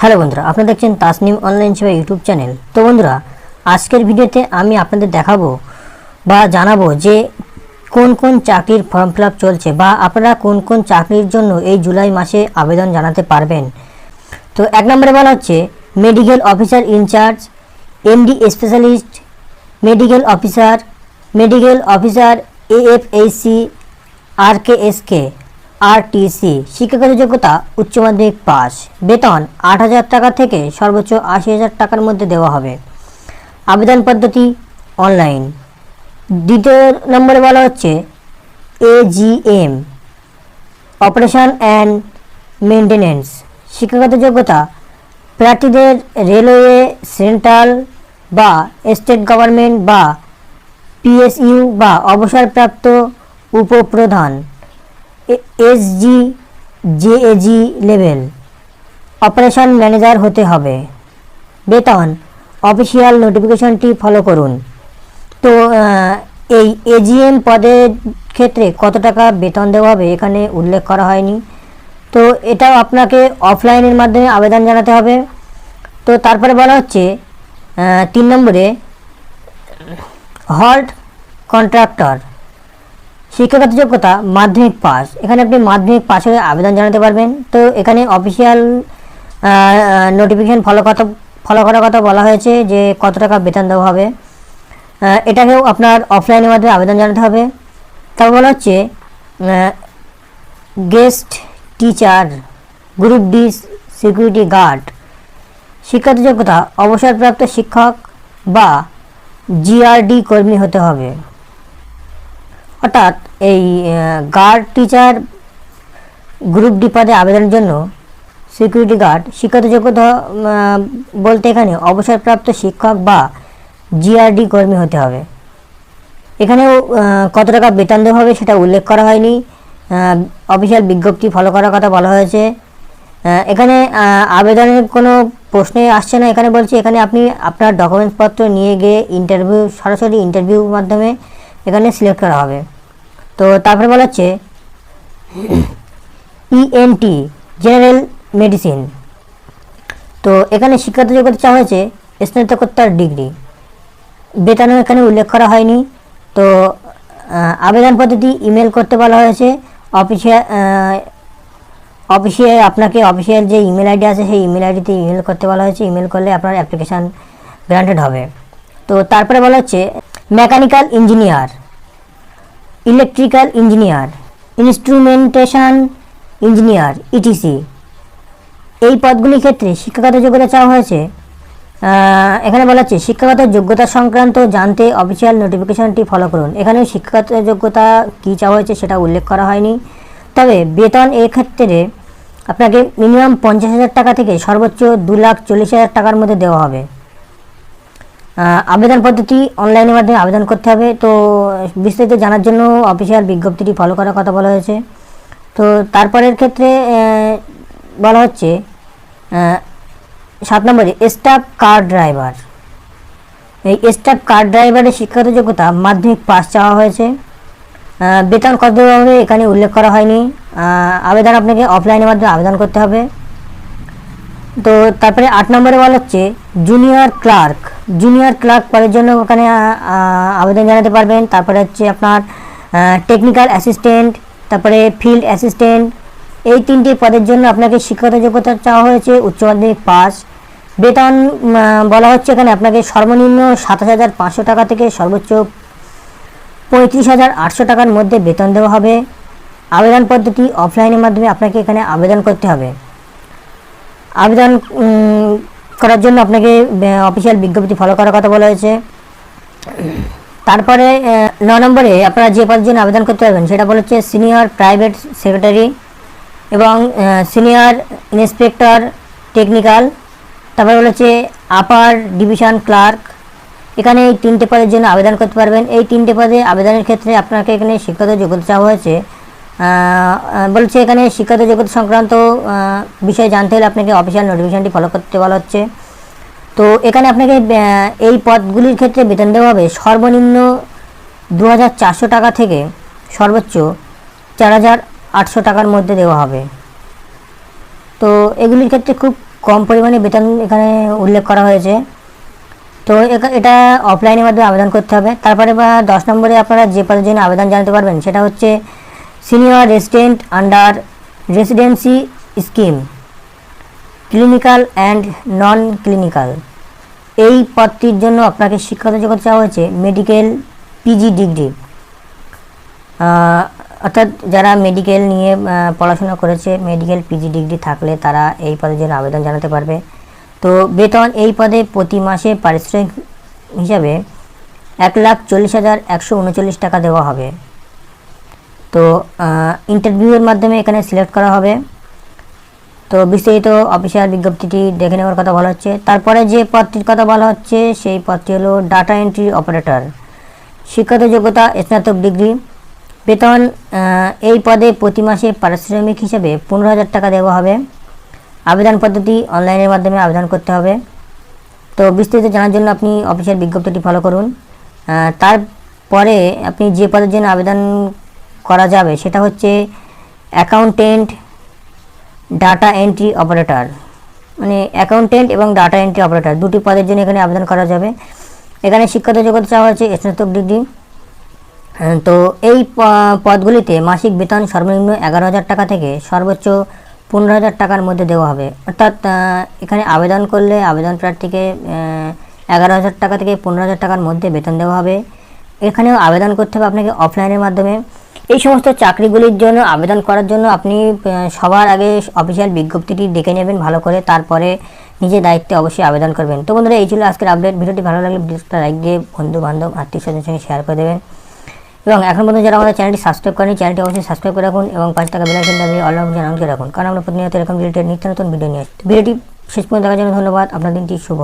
Hello বন্ধুরা, আপনারা দেখছেন তাসনিম অনলাইন সেবা ইউটিউব চ্যানেল। তো বন্ধুরা, আজকের ভিডিওতে আমি আপনাদের দেখাবো বা জানাব যে কোন কোন চাকরির ফর্ম ফিল চলছে বা আপনারা কোন কোন চাকরির জন্য এই জুলাই মাসে আবেদন জানাতে পারবেন। তো এক নম্বরে বলা হচ্ছে, medical officer in-charge MD specialist, medical officer medical officer AFHC R K S K. RTC, শিক্ষাগত যোগ্যতা উচ্চ মাধ্যমিক পাস। বেতন আট হাজার টাকা থেকে সর্বোচ্চ আশি হাজার টাকার মধ্যে দেওয়া হবে। আবেদন পদ্ধতি অনলাইন। দ্বিতীয় নম্বরে বলা হচ্ছে এজিএম অপারেশন অ্যান্ড মেনটেনেন্স শিক্ষাগত যোগ্যতা প্রার্থীদের রেলওয়ে, সেন্ট্রাল বা স্টেট গভর্নমেন্ট বা পিএসইউ বা অবসরপ্রাপ্ত উপপ্রধান। SG JAG level operation manager হতে হবে। বেতন অফিসিয়াল নোটিফিকেশনটি ফলো করুন। তো এই এজিএম পদের ক্ষেত্রে কত টাকা বেতন দেওয়া হবে এখানে উল্লেখ করা হয়নি। তো, এটাও আপনাকে অফলাইনের মাধ্যমে আবেদন জানাতে হবে। তো, তারপরে বলা হচ্ছে তিন নম্বরে, হল্ট কন্ট্রাক্টর। শিক্ষাগত যোগ্যতা মাধ্যমিক পাস। এখানে আপনি মাধ্যমিক হয়ে আবেদন জানাতে পারবেন। তো এখানে অফিসিয়াল নোটিফিকেশন ফলো কথা ফলো করার কথা বলা হয়েছে যে কত টাকা বেতন দেওয়া হবে। এটাকেও আপনার অফলাইনের মাধ্যমে আবেদন জানাতে হবে। তারপর বলা হচ্ছে guest teacher group D security guard শিক্ষাগত যোগ্যতা, অবসরপ্রাপ্ত শিক্ষক বা জিআরডি কর্মী হতে হবে। অর্থাৎ এই গার্ড টিচার গ্রুপ ডি পদে আবেদনের জন্য সিকিউরিটি গার্ড শিক্ষাগত যোগ্যতা বলতে এখানে অবসরপ্রাপ্ত শিক্ষক বা জিআরডি কর্মী হতে হবে। এখানেও কত টাকা বেতন দেওয়া হবে সেটা উল্লেখ করা হয়নি। অফিসিয়াল বিজ্ঞপ্তি ফলো করার কথা বলা হয়েছে। এখানে আবেদনের কোনো প্রশ্নই আসছে না। এখানে বলছি, এখানে আপনি আপনার ডকুমেন্টসপত্র নিয়ে গিয়ে ইন্টারভিউ সরাসরি ইন্টারভিউর মাধ্যমে এখানে সিলেক্ট করা হবে। তো তারপরে বলা হচ্ছে ইএনটি জেনারেল মেডিসিন তো এখানে শিক্ষাগত যোগ্যতা চাওয়া হয়েছে, স্নাতকোত্তর ডিগ্রি। বেতনও এখানে উল্লেখ করা হয়নি। তো আবেদন পদ্ধতি ইমেল করতে বলা হয়েছে। অফিসিয়াল অফিসিয়াল আপনাকে অফিসিয়াল যে ইমেল আইডি আছে, সেই ইমেল আইডিতে ইমেল করতে বলা হয়েছে। ইমেল করলে আপনার অ্যাপ্লিকেশান গ্রান্টেড হবে। তো তারপরে বলা হচ্ছে, mechanical engineer. Electrical engineer instrumentation engineer etc এই পদগুলির ক্ষেত্রে শিক্ষাগত যোগ্যতা চাওয়া হয়েছে। এখানে বলা হচ্ছে, শিক্ষাগত যোগ্যতা সংক্রান্ত জানতে অফিসিয়াল নোটিফিকেশনটি ফলো করুন। এখানে শিক্ষাগত যোগ্যতা কী চাওয়া হয়েছে সেটা উল্লেখ করা হয়নি। তবে বেতন ক্ষেত্রে আপনাকে মিনিমাম পঞ্চাশ হাজার টাকা থেকে সর্বোচ্চ দু লাখ চল্লিশ হাজার টাকার মধ্যে দেওয়া হবে। আবেদন পদ্ধতি অনলাইনের মাধ্যমে আবেদন করতে হবে। তো, বিস্তারিত জানার জন্য অফিসিয়াল বিজ্ঞপ্তিটি ফলো করার কথা বলা হয়েছে। তো, তারপরের ক্ষেত্রে বলা হচ্ছে সাত নম্বরে স্টাফ কার ড্রাইভার এই স্টাফ কার ড্রাইভারের শিক্ষাগত যোগ্যতা, মাধ্যমিক পাস চাওয়া হয়েছে। বেতন কত হবে এখানে উল্লেখ করা হয়নি। আবেদন আপনাকে অফলাইনের মাধ্যমে আবেদন করতে হবে। তো, তারপরে আট নম্বরে বলা হচ্ছে জুনিয়র ক্লার্ক জুনিয়র ক্লার্ক পদের জন্য ওখানে আবেদন জানাতে পারবেন। তারপরে হচ্ছে আপনার টেকনিক্যাল অ্যাসিস্ট্যান্ট তারপরে ফিল্ড অ্যাসিস্ট্যান্ট এই তিনটি পদের জন্য আপনাকে শিক্ষাগত যোগ্যতা চাওয়া হয়েছে, উচ্চ মাধ্যমিক পাস। বেতন বলা হচ্ছে এখানে আপনাকে সর্বনিম্ন সাতাশ হাজার পাঁচশো টাকা থেকে সর্বোচ্চ পঁয়ত্রিশ হাজার আটশো টাকার মধ্যে বেতন দেওয়া হবে। আবেদন পদ্ধতি অফলাইনের মাধ্যমে আপনাকে এখানে আবেদন করতে হবে। আবেদন করার জন্য আপনাকে অফিসিয়াল বিজ্ঞপ্তি ফলো করার কথা বলা হয়েছে। তারপরে ন নম্বরে আপনারা যে পদের জন্য আবেদন করতে পারবেন, সেটা বলা হচ্ছে সিনিয়র প্রাইভেট সেক্রেটারি এবং সিনিয়র ইন্সপেক্টর টেকনিক্যাল তারপরে বলা হচ্ছে আপার ডিভিশন ক্লার্ক এখানে এই তিনটে পদের জন্য আবেদন করতে পারবেন। এই তিনটে পদে আবেদনের ক্ষেত্রে আপনাকে এখানে শিক্ষাগত যোগ্যতা চাওয়া হয়েছে। বলছে, এখানে শিক্ষাগত যোগ্যতা সংক্রান্ত বিষয়ে জানতে হলে আপনাকে অফিসিয়াল নোটিফিকেশনটি ফলো করতে বলা হচ্ছে। তো এখানে আপনাকে এই পদগুলির ক্ষেত্রে বেতন দেওয়া হবে সর্বনিম্ন দু হাজার চারশো টাকা থেকে সর্বোচ্চ চার হাজার আটশো টাকার মধ্যে দেওয়া হবে। তো এগুলির ক্ষেত্রে খুব কম পরিমাণে বেতন এখানে উল্লেখ করা হয়েছে। তো এটা অফলাইনের মাধ্যমে আবেদন করতে হবে। তারপরে বা দশ নম্বরে আপনারা যে পদের জন্য আবেদন জানাতে পারবেন, সেটা হচ্ছে senior resident under residency scheme, clinical and non clinical এই পদটির জন্য আপনাকে শিক্ষাগত যোগ্যতা চাওয়া হয়েছে মেডিকেল পিজি ডিগ্রি। অর্থাৎ যারা মেডিকেল নিয়ে পড়াশোনা করেছে, মেডিকেল পিজি ডিগ্রি থাকলে তারা এই পদের জন্য আবেদন জানাতে পারবে। তো বেতন এই পদে প্রতি মাসে পারিশ্রমিক হিসাবে এক লাখ চল্লিশ হাজার একশো উনচল্লিশ টাকা দেওয়া হবে। তো ইন্টারভিউয়ের মাধ্যমে এখানে সিলেক্ট করা হবে। তো, বিস্তারিত অফিসিয়াল বিজ্ঞপ্তিটি দেখে নেওয়ার কথা বলা হচ্ছে। তারপরে যে পদটির কথা বলা হচ্ছে, সেই পদটি হলো ডাটা এন্ট্রি অপারেটর শিক্ষাগত যোগ্যতা, স্নাতক ডিগ্রি বেতন এই পদে প্রতি মাসে পারিশ্রমিক হিসেবে পনেরো হাজার টাকা দেওয়া হবে। আবেদন পদ্ধতি অনলাইনের মাধ্যমে আবেদন করতে হবে। তো, বিস্তারিত জানার জন্য আপনি অফিসিয়াল বিজ্ঞপ্তিটি ফলো করুন। তারপরে আপনি যে পদের জন্য আবেদন করা যাবে সেটা হচ্ছে অ্যাকাউন্টেন্ট ডাটা এন্ট্রি অপারেটর মানে অ্যাকাউন্টেন্ট এবং ডাটা এন্ট্রি অপারেটর দুটি পদের জন্য এখানে আবেদন করা যাবে। এখানে শিক্ষাগত যোগ্যতা চাওয়া হচ্ছে স্নাতক ডিগ্রি। হ্যাঁ, তো এই পদগুলিতে মাসিক বেতন সর্বনিম্ন এগারো হাজার টাকা থেকে সর্বোচ্চ পনেরো হাজার টাকার মধ্যে দেওয়া হবে। অর্থাৎ এখানে আবেদন করলে আবেদন প্রার্থীকে এগারো হাজার টাকা থেকে পনেরো হাজার টাকার মধ্যে বেতন দেওয়া হবে। এখানেও আবেদন করতে হবে আপনাকে অফলাইনের মাধ্যমে। এই সমস্ত চাকরিগুলির জন্য, আবেদন করার জন্য আপনি সবার আগে অফিসিয়াল বিজ্ঞপ্তিটি দেখে নেবেন ভালো করে, তারপরে নিজের দায়িত্বে অবশ্যই আবেদন করবেন। তো বন্ধুরা, এই ছিল আজকের আপডেট ভিডিওটি ভালো লাগলে ভিডিওটা লাইক দিয়ে বন্ধু বান্ধব আত্মীয় স্বজনের সঙ্গে শেয়ার করে দেবেন। এবং এখন পর্যন্ত যারা আমাদের চ্যানেলটি সাবস্ক্রাইব করেনি চ্যানেলটি অবশ্যই সাবস্ক্রাইব করে রাখুন এবং পাঁচ টাকা বেলাইকন দাবি অল অপশন অন রাখুন। কারণ আমরা প্রতিনিয়ত এরকম রিলেটেড নিত্য নতুন ভিডিও নিয়ে আসছি। ভিডিওটি শেষ পর্যন্ত দেখার জন্য ধন্যবাদ। আপনার দিনটি শুভ।